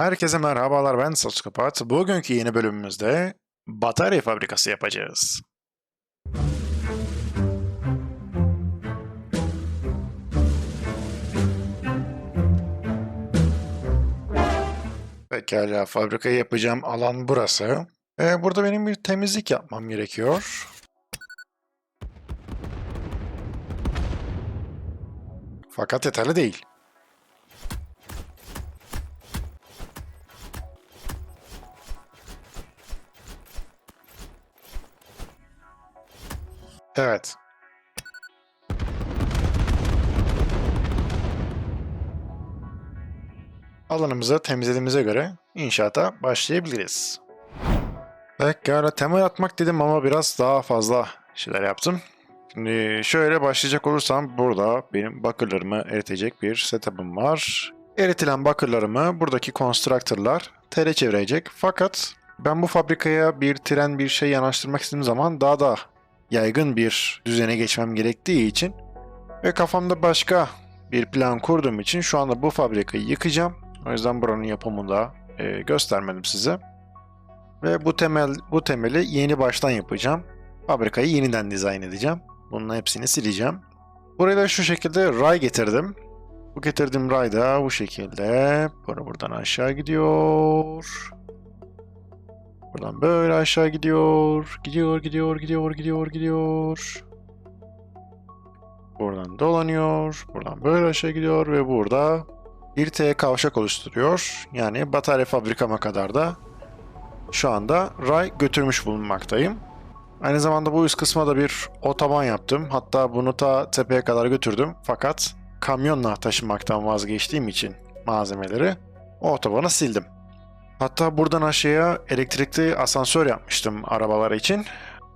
Herkese merhabalar ben Sosyopat. Bugünkü yeni bölümümüzde batarya fabrikası yapacağız. Pekala fabrikayı yapacağım alan burası. Ee, burada benim bir temizlik yapmam gerekiyor. Fakat yeterli değil. Evet. Alanımızı temizlediğimize göre inşaata başlayabiliriz. Pekala temel atmak dedim ama biraz daha fazla şeyler yaptım. Şimdi şöyle başlayacak olursam burada benim bakırlarımı eritecek bir setup'ım var. Eritilen bakırlarımı buradaki constructor'lar tele çevirecek. Fakat ben bu fabrikaya bir tren bir şey yanaştırmak istediğim zaman daha da yaygın bir düzene geçmem gerektiği için ve kafamda başka bir plan kurduğum için şu anda bu fabrikayı yıkacağım. O yüzden buranın yapımını da e, göstermedim size. Ve bu temel bu temeli yeni baştan yapacağım. Fabrikayı yeniden dizayn edeceğim. Bunun hepsini sileceğim. Buraya da şu şekilde ray getirdim. Bu getirdiğim ray da bu şekilde. Burada buradan aşağı gidiyor. Buradan böyle aşağı gidiyor. Gidiyor, gidiyor, gidiyor, gidiyor, gidiyor. Buradan dolanıyor. Buradan böyle aşağı gidiyor ve burada T kavşak oluşturuyor. Yani batarya fabrikama kadar da şu anda ray götürmüş bulunmaktayım. Aynı zamanda bu üst kısma da bir otoban yaptım. Hatta bunu ta tepeye kadar götürdüm. Fakat kamyonla taşımaktan vazgeçtiğim için malzemeleri o otobanı sildim. Hatta buradan aşağıya elektrikli asansör yapmıştım arabalar için.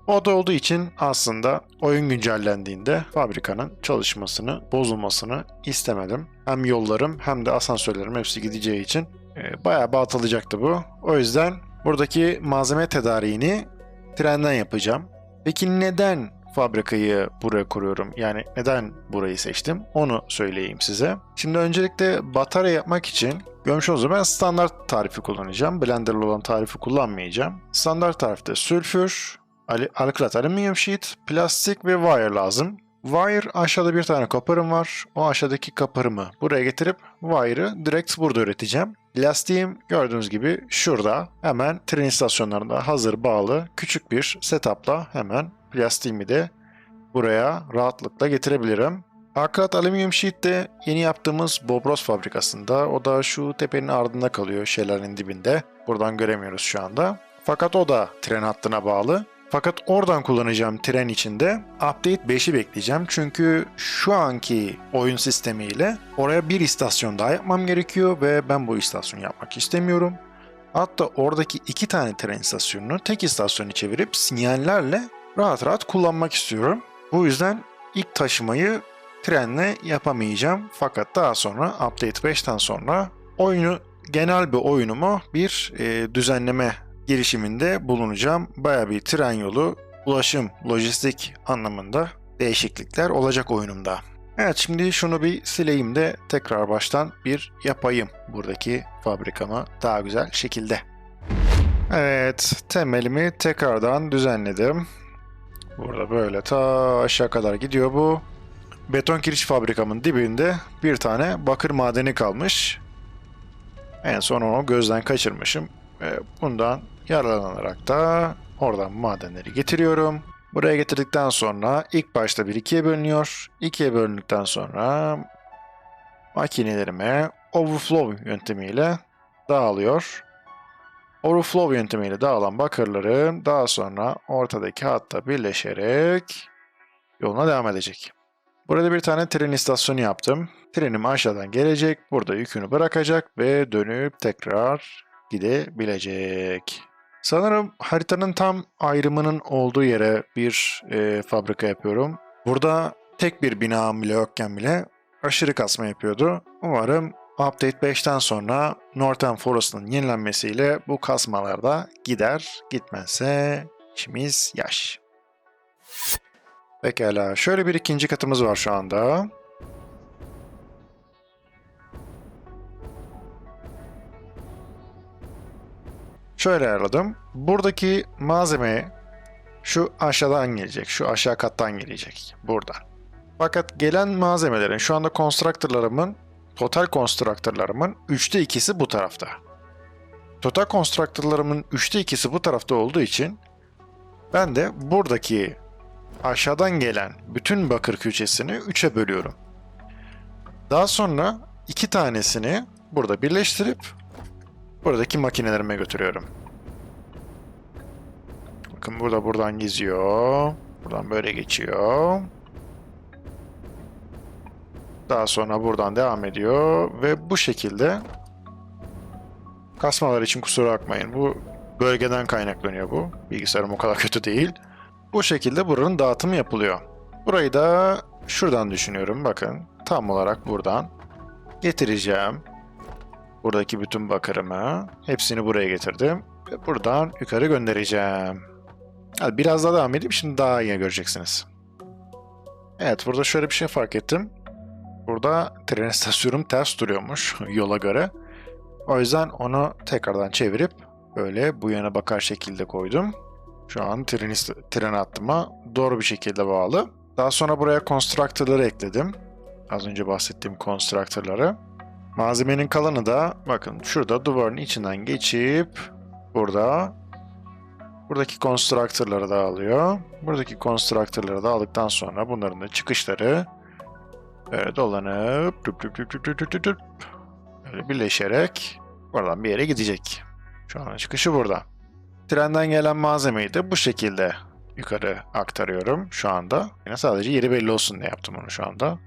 O da olduğu için aslında oyun güncellendiğinde fabrikanın çalışmasını, bozulmasını istemedim. Hem yollarım hem de asansörlerim hepsi gideceği için e, bayağı batılacaktı bu. O yüzden buradaki malzeme tedariğini trenden yapacağım. Peki neden fabrikayı buraya kuruyorum? Yani neden burayı seçtim? Onu söyleyeyim size. Şimdi öncelikle batarya yapmak için görmüş olduğunuz ben standart tarifi kullanacağım. Blender'lı olan tarifi kullanmayacağım. Standart tarifte sülfür, al- alüminyum sheet, plastik ve wire lazım. Wire aşağıda bir tane kapırım var. O aşağıdaki kapırımı buraya getirip wire'ı direkt burada üreteceğim. Lastiğim gördüğünüz gibi şurada hemen tren istasyonlarında hazır bağlı küçük bir setupla hemen plastiğimi de buraya rahatlıkla getirebilirim. Akrat Alüminyum Sheet de yeni yaptığımız Bobros fabrikasında. O da şu tepenin ardında kalıyor şelalenin dibinde. Buradan göremiyoruz şu anda. Fakat o da tren hattına bağlı. Fakat oradan kullanacağım tren içinde Update 5'i bekleyeceğim. Çünkü şu anki oyun sistemiyle oraya bir istasyon daha yapmam gerekiyor ve ben bu istasyonu yapmak istemiyorum. Hatta oradaki iki tane tren istasyonunu tek istasyonu çevirip sinyallerle rahat rahat kullanmak istiyorum. Bu yüzden ilk taşımayı trenle yapamayacağım. Fakat daha sonra Update 5'ten sonra oyunu genel bir oyunumu bir e, düzenleme girişiminde bulunacağım. Baya bir tren yolu, ulaşım, lojistik anlamında değişiklikler olacak oyunumda. Evet şimdi şunu bir sileyim de tekrar baştan bir yapayım buradaki fabrikamı daha güzel şekilde. Evet temelimi tekrardan düzenledim. Burada böyle ta aşağı kadar gidiyor bu. Beton kiriş fabrikamın dibinde bir tane bakır madeni kalmış. En son onu gözden kaçırmışım. Ve bundan yararlanarak da oradan madenleri getiriyorum. Buraya getirdikten sonra ilk başta bir ikiye bölünüyor. İkiye bölündükten sonra makinelerime overflow yöntemiyle dağılıyor. Overflow yöntemiyle dağılan bakırları daha sonra ortadaki hatta birleşerek yoluna devam edecek. Burada bir tane tren istasyonu yaptım. Trenim aşağıdan gelecek, burada yükünü bırakacak ve dönüp tekrar gidebilecek. Sanırım haritanın tam ayrımının olduğu yere bir e, fabrika yapıyorum. Burada tek bir bina bile yokken bile aşırı kasma yapıyordu. Umarım Update 5'ten sonra Northern Forest'ın yenilenmesiyle bu kasmalar da gider. Gitmezse işimiz yaş. Pekala. Şöyle bir ikinci katımız var şu anda. Şöyle ayarladım. Buradaki malzeme şu aşağıdan gelecek. Şu aşağı kattan gelecek. Buradan. Fakat gelen malzemelerin şu anda constructor'larımın total constructor'larımın 3'te 2'si bu tarafta. Total constructor'larımın 3'te 2'si bu tarafta olduğu için ben de buradaki aşağıdan gelen bütün bakır küçesini 3'e bölüyorum. Daha sonra iki tanesini burada birleştirip buradaki makinelerime götürüyorum. Bakın burada buradan geziyor. Buradan böyle geçiyor. Daha sonra buradan devam ediyor ve bu şekilde kasmalar için kusura bakmayın. Bu bölgeden kaynaklanıyor bu. Bilgisayarım o kadar kötü değil. Bu şekilde buranın dağıtımı yapılıyor. Burayı da şuradan düşünüyorum. Bakın tam olarak buradan getireceğim. Buradaki bütün bakırımı hepsini buraya getirdim. Ve buradan yukarı göndereceğim. Biraz daha devam edeyim. Şimdi daha iyi göreceksiniz. Evet burada şöyle bir şey fark ettim. Burada tren istasyonum ters duruyormuş yola göre. O yüzden onu tekrardan çevirip böyle bu yana bakar şekilde koydum. Şu an tren, tren hattıma doğru bir şekilde bağlı. Daha sonra buraya constructor'ları ekledim. Az önce bahsettiğim constructor'ları. Malzemenin kalanı da bakın şurada duvarın içinden geçip burada buradaki constructor'ları da alıyor. Buradaki constructor'ları da aldıktan sonra bunların da çıkışları Böyle dolanıp tüp tüp tüp tüp tüp tüp tüp böyle birleşerek oradan bir yere gidecek. Şu an çıkışı burada. Trenden gelen malzemeyi de bu şekilde yukarı aktarıyorum şu anda. Yine sadece yeri belli olsun diye yaptım onu şu anda.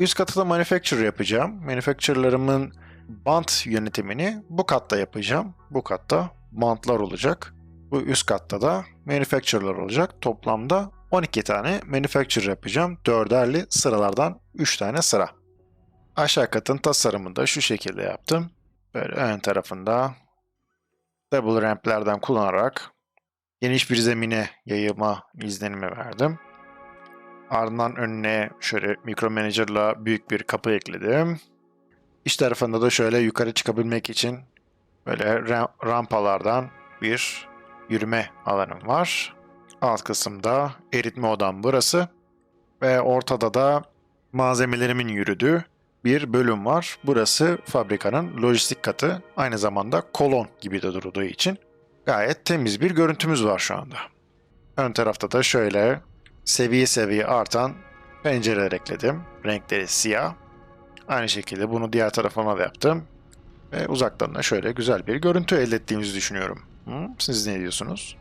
Üst katta da manufacture yapacağım. Manufacture'larımın bant yönetimini bu katta yapacağım. Bu katta bantlar olacak. Bu üst katta da manufacture'lar olacak. Toplamda 12 tane manufacturer yapacağım. Dörderli sıralardan 3 tane sıra. Aşağı katın tasarımını da şu şekilde yaptım. Böyle ön tarafında double ramplerden kullanarak geniş bir zemine yayılma izlenimi verdim. Ardından önüne şöyle Micro Manager'la büyük bir kapı ekledim. İç tarafında da şöyle yukarı çıkabilmek için böyle ra- rampalardan bir yürüme alanım var. Alt kısımda eritme odam burası. Ve ortada da malzemelerimin yürüdüğü bir bölüm var. Burası fabrikanın lojistik katı. Aynı zamanda kolon gibi de durduğu için gayet temiz bir görüntümüz var şu anda. Ön tarafta da şöyle seviye seviye artan pencereler ekledim. Renkleri siyah. Aynı şekilde bunu diğer tarafına da yaptım. Ve uzaktan da şöyle güzel bir görüntü elde ettiğimizi düşünüyorum. Siz ne diyorsunuz?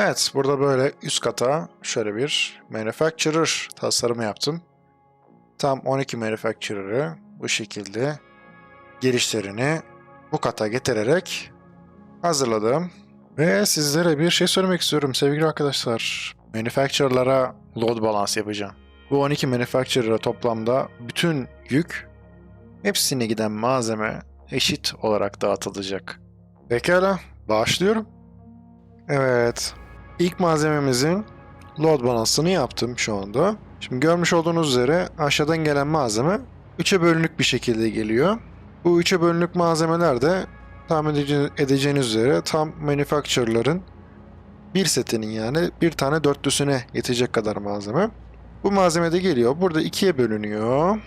Evet, burada böyle üst kata şöyle bir manufacturer tasarımı yaptım. Tam 12 manufacturer'ı bu şekilde girişlerini bu kata getirerek hazırladım. Ve sizlere bir şey söylemek istiyorum sevgili arkadaşlar. Manufacturer'lara load balance yapacağım. Bu 12 manufacturer'a toplamda bütün yük hepsine giden malzeme eşit olarak dağıtılacak. Pekala, başlıyorum. Evet, ilk malzememizin load balance'ını yaptım şu anda. Şimdi görmüş olduğunuz üzere aşağıdan gelen malzeme 3'e bölünük bir şekilde geliyor. Bu 3'e bölünük malzemeler de tahmin edece- edeceğiniz üzere tam manufacturer'ların bir setinin yani bir tane dörtlüsüne yetecek kadar malzeme. Bu malzeme de geliyor. Burada ikiye bölünüyor.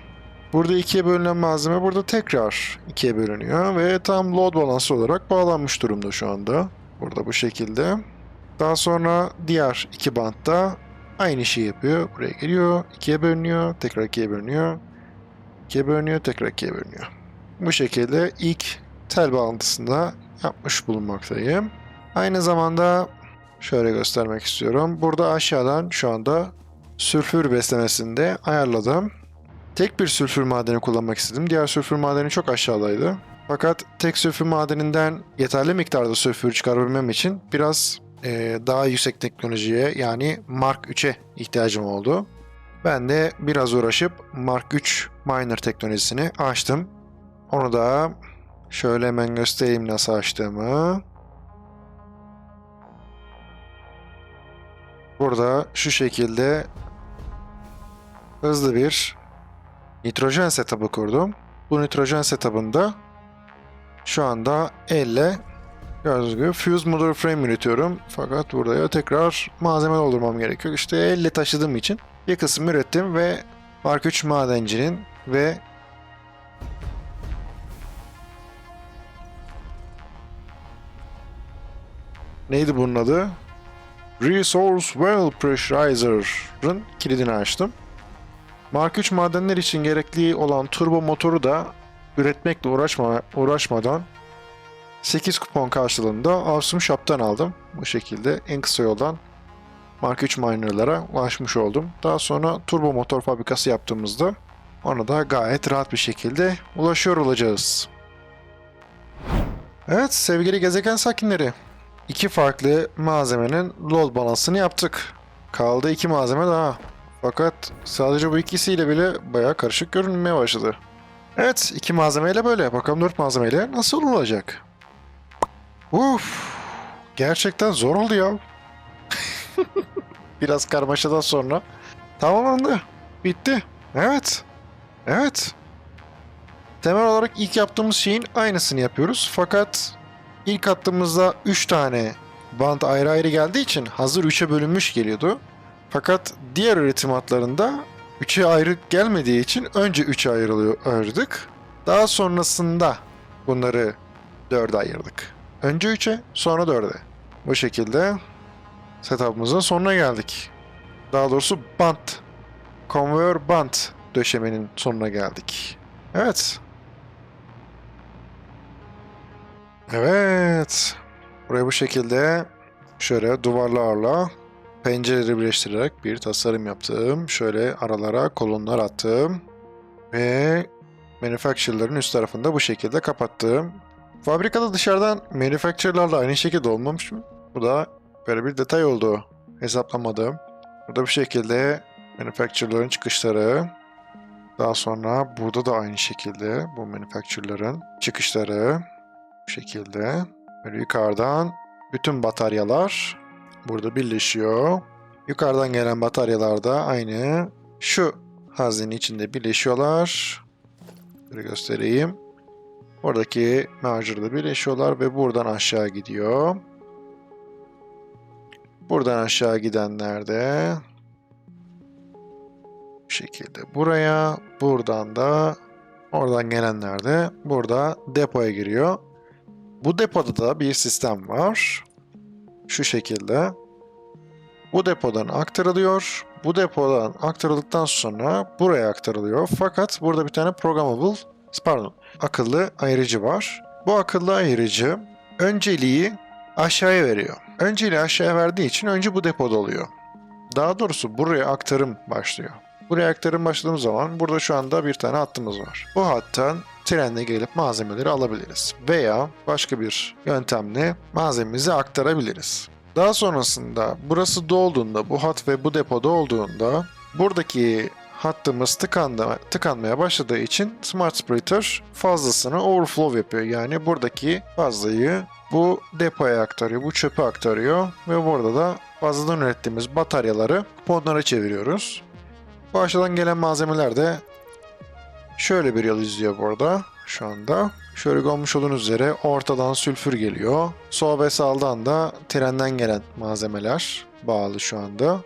Burada ikiye bölünen malzeme burada tekrar ikiye bölünüyor ve tam load balance olarak bağlanmış durumda şu anda. Burada bu şekilde. Daha sonra diğer iki bantta aynı şeyi yapıyor. Buraya geliyor, ikiye bölünüyor, tekrar ikiye bölünüyor. ikiye bölünüyor, tekrar ikiye bölünüyor. Bu şekilde ilk tel bağlantısında yapmış bulunmaktayım. Aynı zamanda şöyle göstermek istiyorum. Burada aşağıdan şu anda sülfür beslemesini de ayarladım. Tek bir sülfür madeni kullanmak istedim. Diğer sülfür madeni çok aşağıdaydı. Fakat tek sülfür madeninden yeterli miktarda sülfür çıkarabilmem için biraz eee, daha yüksek teknolojiye yani Mark 3'e ihtiyacım oldu. Ben de biraz uğraşıp Mark 3 miner teknolojisini açtım. Onu da şöyle hemen göstereyim nasıl açtığımı. Burada şu şekilde hızlı bir nitrojen setup'ı kurdum. Bu nitrojen setup'ında şu anda elle gördüğünüz gibi fuse motor frame üretiyorum. Fakat burada ya tekrar malzeme doldurmam gerekiyor. İşte elle taşıdığım için bir kısım ürettim ve Mark 3 madencinin ve neydi bunun adı? Resource Well Pressurizer'ın kilidini açtım. Mark 3 madenler için gerekli olan turbo motoru da üretmekle uğraşma, uğraşmadan 8 kupon karşılığında Awesome Shop'tan aldım. Bu şekilde en kısa yoldan Mark 3 minerlara ulaşmış oldum. Daha sonra turbo motor fabrikası yaptığımızda ona da gayet rahat bir şekilde ulaşıyor olacağız. Evet sevgili gezegen sakinleri. iki farklı malzemenin load balansını yaptık. Kaldı iki malzeme daha. Fakat sadece bu ikisiyle bile bayağı karışık görünmeye başladı. Evet, iki malzemeyle böyle. Bakalım dört malzemeyle nasıl olacak? Uf, gerçekten zor oldu ya. Biraz karmaşadan sonra tamamlandı. Bitti. Evet. Evet. Temel olarak ilk yaptığımız şeyin aynısını yapıyoruz. Fakat ilk attığımızda 3 tane bant ayrı ayrı geldiği için hazır 3'e bölünmüş geliyordu. Fakat diğer üretim hatlarında 3'e ayrı gelmediği için önce 3'e ayrılıyor ayırdık. Daha sonrasında bunları 4'e ayırdık. Önce 3'e sonra 4'e. Bu şekilde setup'ımızın sonuna geldik. Daha doğrusu bant, conveyor bant döşemenin sonuna geldik. Evet. Evet. Buraya bu şekilde şöyle duvarlarla pencereleri birleştirerek bir tasarım yaptım. Şöyle aralara kolonlar attım. Ve manufacturer'ların üst tarafında bu şekilde kapattım. Fabrikada dışarıdan manufacturer'larla aynı şekilde olmamış mı? Bu da böyle bir detay oldu. Hesaplamadım. Burada bu şekilde manufacturer'ların çıkışları. Daha sonra burada da aynı şekilde bu manufacturer'ların çıkışları. Bu şekilde. Böyle yukarıdan bütün bataryalar burada birleşiyor. Yukarıdan gelen bataryalar da aynı şu haznenin içinde birleşiyorlar. Böyle göstereyim. Oradaki merger'da birleşiyorlar ve buradan aşağı gidiyor. Buradan aşağı gidenler de bu şekilde buraya, buradan da oradan gelenler de burada depoya giriyor. Bu depoda da bir sistem var. Şu şekilde. Bu depodan aktarılıyor. Bu depodan aktarıldıktan sonra buraya aktarılıyor. Fakat burada bir tane programmable, pardon, akıllı ayırıcı var. Bu akıllı ayırıcı önceliği aşağıya veriyor. Önceliği aşağıya verdiği için önce bu depoda oluyor. Daha doğrusu buraya aktarım başlıyor. Buraya aktarım başladığımız zaman burada şu anda bir tane hattımız var. Bu hattan trenle gelip malzemeleri alabiliriz. Veya başka bir yöntemle malzememizi aktarabiliriz. Daha sonrasında burası dolduğunda, bu hat ve bu depo dolduğunda buradaki hattımız tıkandı, tıkanmaya başladığı için Smart Splitter fazlasını overflow yapıyor. Yani buradaki fazlayı bu depoya aktarıyor, bu çöpe aktarıyor ve burada da fazladan ürettiğimiz bataryaları kuponlara çeviriyoruz. Bu aşağıdan gelen malzemeler de şöyle bir yol izliyor burada şu anda. Şöyle görmüş olduğunuz üzere ortadan sülfür geliyor. Sol ve sağdan da trenden gelen malzemeler bağlı şu anda.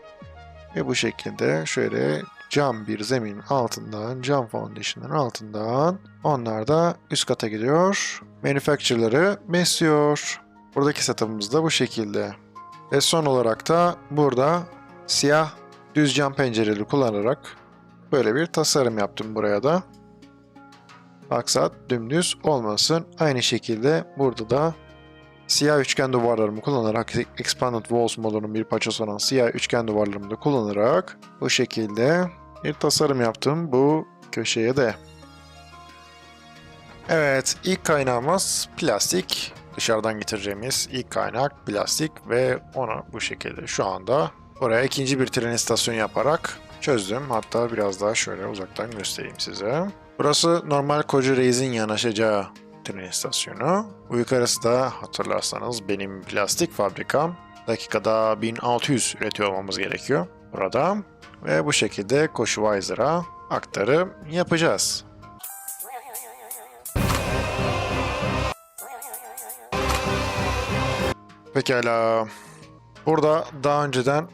Ve bu şekilde şöyle cam bir zeminin altından, cam foundation'ın altından onlar da üst kata gidiyor. Manufacturer'ları besliyor. Buradaki setup'ımız da bu şekilde. Ve son olarak da burada siyah düz cam pencereli kullanarak böyle bir tasarım yaptım buraya da. Maksat dümdüz olmasın. Aynı şekilde burada da siyah üçgen duvarlarımı kullanarak Expanded Walls modunun bir parçası olan siyah üçgen duvarlarımı da kullanarak bu şekilde bir tasarım yaptım bu köşeye de. Evet ilk kaynağımız plastik. Dışarıdan getireceğimiz ilk kaynak plastik ve onu bu şekilde şu anda oraya ikinci bir tren istasyonu yaparak çözdüm. Hatta biraz daha şöyle uzaktan göstereyim size. Burası normal Koca Reis'in yanaşacağı tren istasyonu. Bu yukarısı da hatırlarsanız benim plastik fabrikam. Dakikada 1600 üretiyor olmamız gerekiyor burada. Ve bu şekilde Koşuvisor'a aktarım yapacağız. Pekala. Burada daha önceden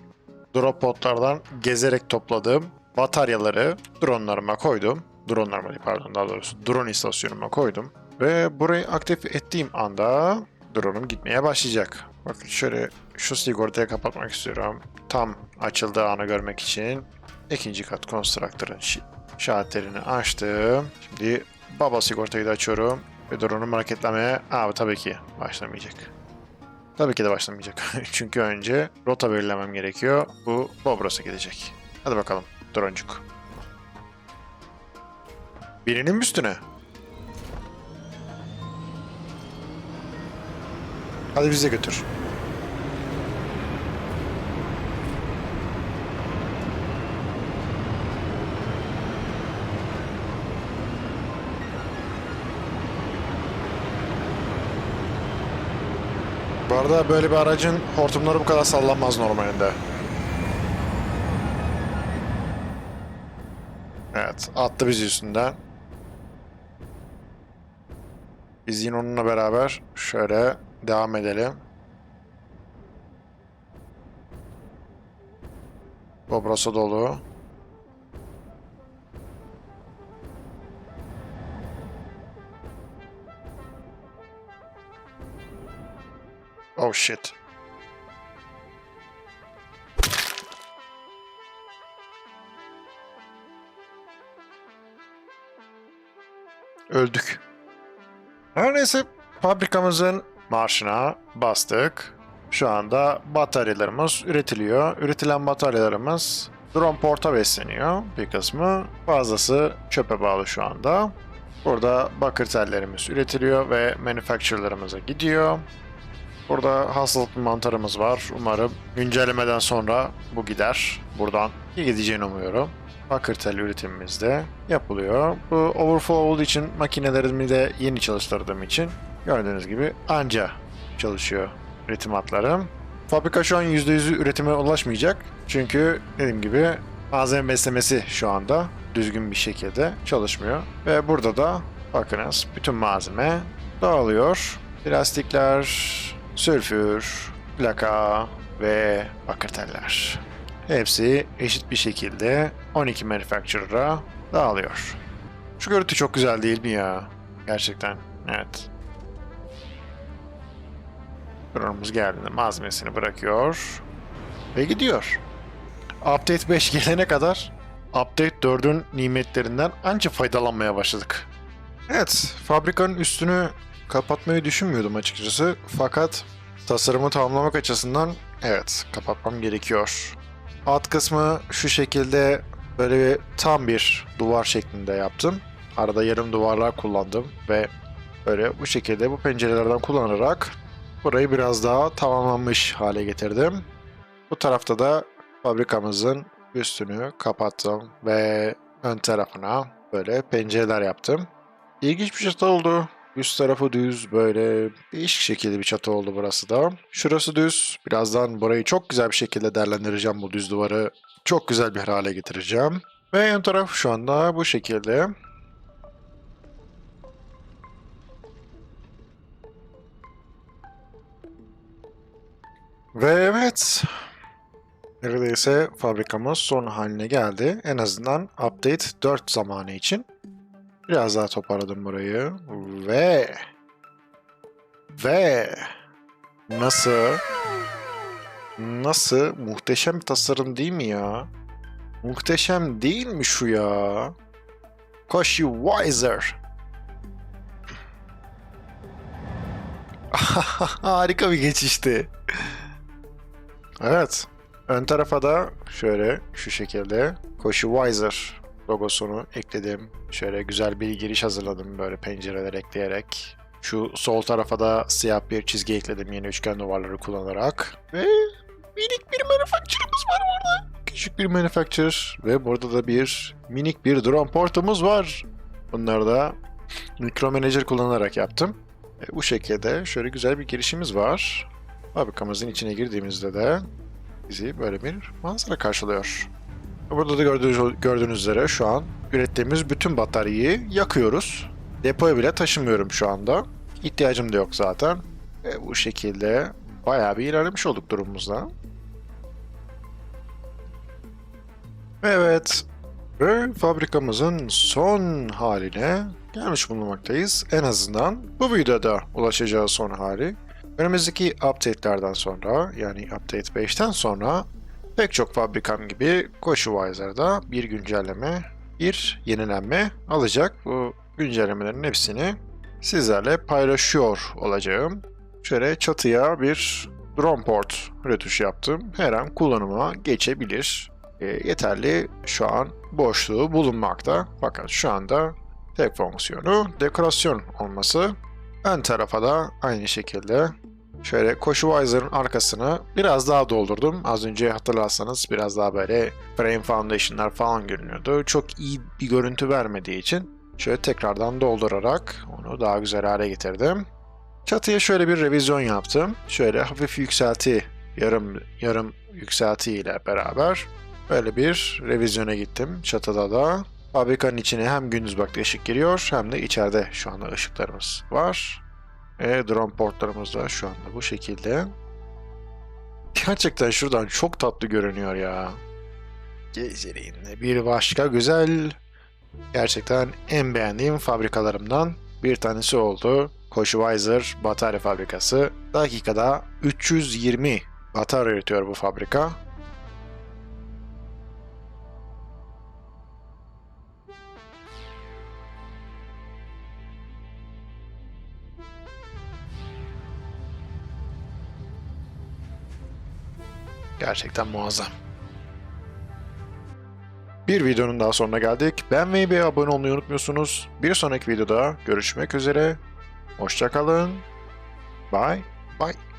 drop podlardan gezerek topladığım bataryaları dronlarıma koydum. Dronlarıma değil pardon daha doğrusu drone istasyonuma koydum. Ve burayı aktif ettiğim anda drone'um gitmeye başlayacak. Bakın şöyle şu sigortayı kapatmak istiyorum. Tam açıldığı anı görmek için ikinci kat constructor'ın şalterini açtım. Şimdi baba sigortayı da açıyorum. Ve drone'um hareketlemeye... Aa tabii ki başlamayacak. Tabii ki de başlamayacak. Çünkü önce rota belirlemem gerekiyor. Bu Bobros'a gidecek. Hadi bakalım droncuk. Birinin üstüne? Hadi bize götür. Bu arada böyle bir aracın hortumları bu kadar sallanmaz normalinde. Evet, attı bizi üstünden. Biz yine onunla beraber şöyle devam edelim. Bobrası dolu. Oh shit. Öldük. Her neyse fabrikamızın marşına bastık. Şu anda bataryalarımız üretiliyor. Üretilen bataryalarımız drone porta besleniyor bir kısmı. Fazlası çöpe bağlı şu anda. Burada bakır tellerimiz üretiliyor ve manufacturer'larımıza gidiyor. Burada hastalık bir mantarımız var. Umarım güncellemeden sonra bu gider. Buradan gideceğini umuyorum. Bakır tel üretimimiz de yapılıyor. Bu overflow olduğu için makinelerimi de yeni çalıştırdığım için gördüğünüz gibi anca çalışıyor üretim hatlarım. Fabrika şu an %100 üretime ulaşmayacak. Çünkü dediğim gibi malzeme beslemesi şu anda düzgün bir şekilde çalışmıyor. Ve burada da bakınız bütün malzeme dağılıyor. Plastikler, sülfür, plaka ve bakır teller. Hepsi eşit bir şekilde 12 manufacturer'a dağılıyor. Şu görüntü çok güzel değil mi ya? Gerçekten. Evet. Drone'umuz geldiğinde malzemesini bırakıyor ve gidiyor. Update 5 gelene kadar Update 4'ün nimetlerinden anca faydalanmaya başladık. Evet, fabrikanın üstünü kapatmayı düşünmüyordum açıkçası. Fakat tasarımı tamamlamak açısından evet kapatmam gerekiyor. Alt kısmı şu şekilde böyle bir tam bir duvar şeklinde yaptım. Arada yarım duvarlar kullandım ve böyle bu şekilde bu pencerelerden kullanarak burayı biraz daha tamamlanmış hale getirdim. Bu tarafta da fabrikamızın üstünü kapattım ve ön tarafına böyle pencereler yaptım. İlginç bir çatı oldu. Üst tarafı düz böyle değişik şekilde bir çatı oldu burası da. Şurası düz. Birazdan burayı çok güzel bir şekilde değerlendireceğim bu düz duvarı. Çok güzel bir hale getireceğim. Ve ön taraf şu anda bu şekilde. Ve evet. Neredeyse fabrikamız son haline geldi. En azından update 4 zamanı için. Biraz daha toparladım burayı. Ve... Ve... Nasıl? Nasıl? Muhteşem bir tasarım değil mi ya? Muhteşem değil mi şu ya? Koshi Wiser. Harika bir geçişti. Evet. Ön tarafa da şöyle şu şekilde Koshi Wiser logosunu ekledim. Şöyle güzel bir giriş hazırladım böyle pencereler ekleyerek. Şu sol tarafa da siyah bir çizgi ekledim yeni üçgen duvarları kullanarak. Ve minik bir manufacturer'ımız var burada. Küçük bir manufacturer ve burada da bir minik bir drone portumuz var. Bunları da Micro Manager kullanarak yaptım. E, bu şekilde şöyle güzel bir girişimiz var. Fabrikamızın içine girdiğimizde de bizi böyle bir manzara karşılıyor. Burada da gördüğünüz, gördüğünüz üzere şu an ürettiğimiz bütün bataryayı yakıyoruz. Depoya bile taşımıyorum şu anda. İhtiyacım da yok zaten. Ve bu şekilde bayağı bir ilerlemiş olduk durumumuzda. Evet. Ve fabrikamızın son haline gelmiş bulunmaktayız. En azından bu videoda ulaşacağı son hali. Önümüzdeki update'lerden sonra yani update 5'ten sonra pek çok fabrikam gibi Koşuwiser'da bir güncelleme, bir yenilenme alacak. Bu güncellemelerin hepsini sizlerle paylaşıyor olacağım. Şöyle çatıya bir drone port retuşu yaptım. Her an kullanıma geçebilir. E, yeterli şu an boşluğu bulunmakta. Fakat şu anda tek fonksiyonu dekorasyon olması. Ön tarafa da aynı şekilde şöyle Koşuwiser'ın arkasını biraz daha doldurdum. Az önce hatırlarsanız biraz daha böyle frame foundation'lar falan görünüyordu. Çok iyi bir görüntü vermediği için şöyle tekrardan doldurarak onu daha güzel hale getirdim. Çatıya şöyle bir revizyon yaptım. Şöyle hafif yükselti, yarım yarım yükselti ile beraber böyle bir revizyona gittim. Çatıda da fabrikanın içine hem gündüz vakti ışık giriyor hem de içeride şu anda ışıklarımız var. Ve drone portlarımız da şu anda bu şekilde. Gerçekten şuradan çok tatlı görünüyor ya. Geceliğin de bir başka güzel. Gerçekten en beğendiğim fabrikalarımdan bir tanesi oldu. Koşuwiser batarya fabrikası. Dakikada 320 batarya üretiyor bu fabrika. Gerçekten muazzam. Bir videonun daha sonuna geldik. Beğenmeyi ve abone olmayı unutmuyorsunuz. Bir sonraki videoda görüşmek üzere. Hoşçakalın. Bye. Bye.